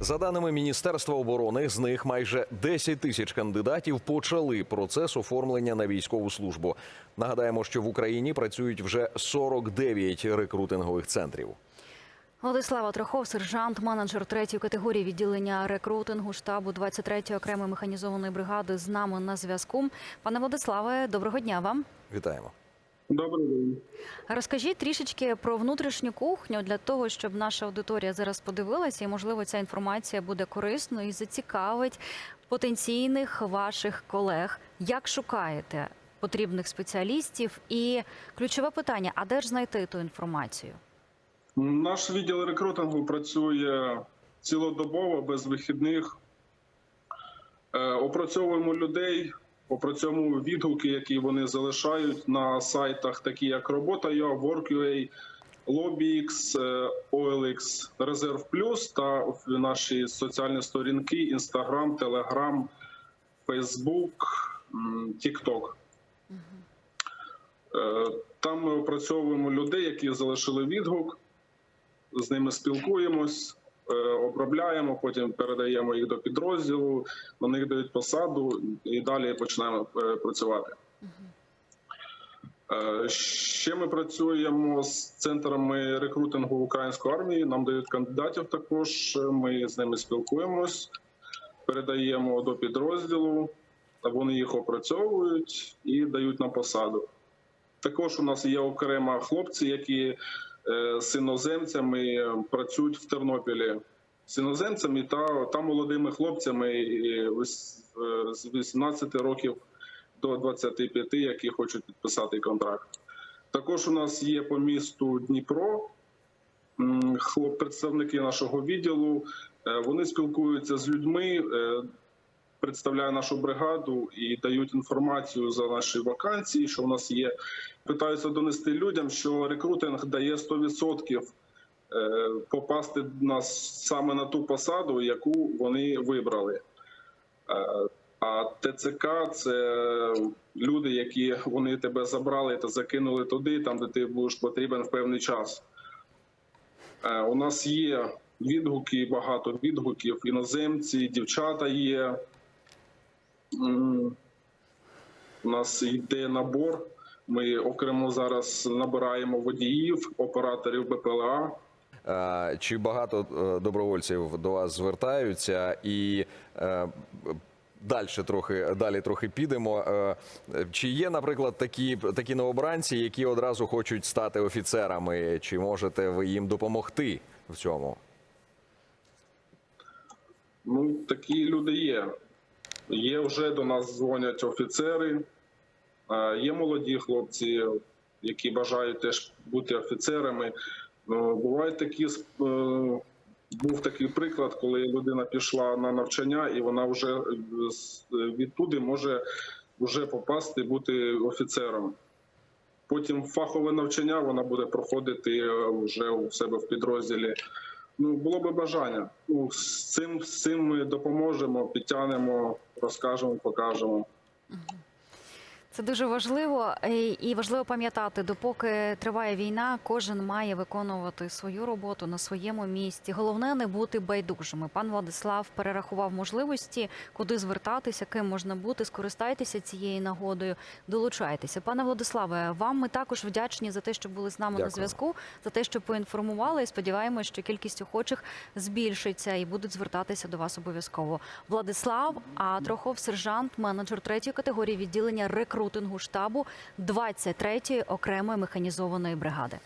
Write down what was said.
За даними Міністерства оборони, з них майже 10 тисяч кандидатів почали процес оформлення на військову службу. Нагадаємо, що в Україні працюють вже 49 рекрутингових центрів. Владислава Трохов, сержант, менеджер третьої категорії відділення рекрутингу штабу 23-ї окремої механізованої бригади з нами на зв'язку. Пане Владиславе, доброго дня вам. Вітаємо. Добрий день. Розкажіть трішечки про внутрішню кухню для того, щоб наша аудиторія зараз подивилася, і можливо ця інформація буде корисною і зацікавить потенційних ваших колег. Як шукаєте потрібних спеціалістів? І ключове питання: а де ж знайти ту інформацію? Наш відділ рекрутингу працює цілодобово без вихідних. Е, Опрацьовуємо людей, опрацьовуємо відгуки, які вони залишають на сайтах, такі як Робота.ua, Work.ua, LobbyX, е, OLX, Резерв Плюс та наші соціальні сторінки: Instagram, Telegram, Facebook, TikTok. Е, Там ми опрацьовуємо людей, які залишили відгук, з ними спілкуємось, е, обробляємо, потім передаємо їх до підрозділу, на них дають посаду і далі починаємо е, працювати. Е, Ще ми працюємо з центрами рекрутингу української армії. Нам дають кандидатів також. Ми з ними спілкуємось, передаємо до підрозділу, вони їх опрацьовують і дають на посаду. Також у нас є окремо хлопці, які е, з іноземцями працюють в Тернопілі. З іноземцями та, та молодими хлопцями е, е, з 18 років до 25, які хочуть підписати контракт. Також у нас є по місту Дніпро представники нашого відділу. Е, Вони спілкуються з людьми, е, представляє нашу бригаду і дають інформацію за наші вакансії, що у нас є. Питаються донести людям, що рекрутинг дає 100% е, попасти нас саме на ту посаду, яку вони вибрали. Е, А ТЦК це люди, які вони тебе забрали та закинули туди, там де ти будеш потрібен в певний час. Е, У нас є відгуки, багато відгуків. Іноземці, дівчата є. У нас йде набор. Ми окремо зараз набираємо водіїв, операторів БПЛА. Е, Чи багато е, добровольців до вас звертаються і е, далі трохи далі трохи підемо. Чи є, наприклад, такі такі новобранці, які одразу хочуть стати офіцерами? Чи можете ви їм допомогти в цьому? Ну, такі люди є. Є вже до нас дзвонять офіцери, е, є молоді хлопці, які бажають теж бути офіцерами. Ну, Бувають такі е, був такий приклад, коли людина пішла на навчання, і вона вже е, відтуди може вже попасти бути офіцером. Потім фахове навчання вона буде проходити е, вже у себе в підрозділі. Ну, було би бажання. Ну, з цим, з цим ми допоможемо, підтягнемо, розкажемо, покажемо. Це дуже важливо е, і важливо пам'ятати, допоки триває війна, кожен має виконувати свою роботу на своєму місці. Головне не бути байдужими. Пан Владислав перерахував можливості, куди звертатися, ким можна бути. Скористайтеся цією нагодою, долучайтеся. Пане Владиславе, вам ми також вдячні за те, що були з нами на зв'язку, за те, що поінформували. І сподіваємося, що кількість охочих збільшиться і будуть звертатися до вас обов'язково. Владислав Атрохов, сержант, менеджер третьої категорії відділення рекрутингу штабу 23-ї окремої механізованої бригади.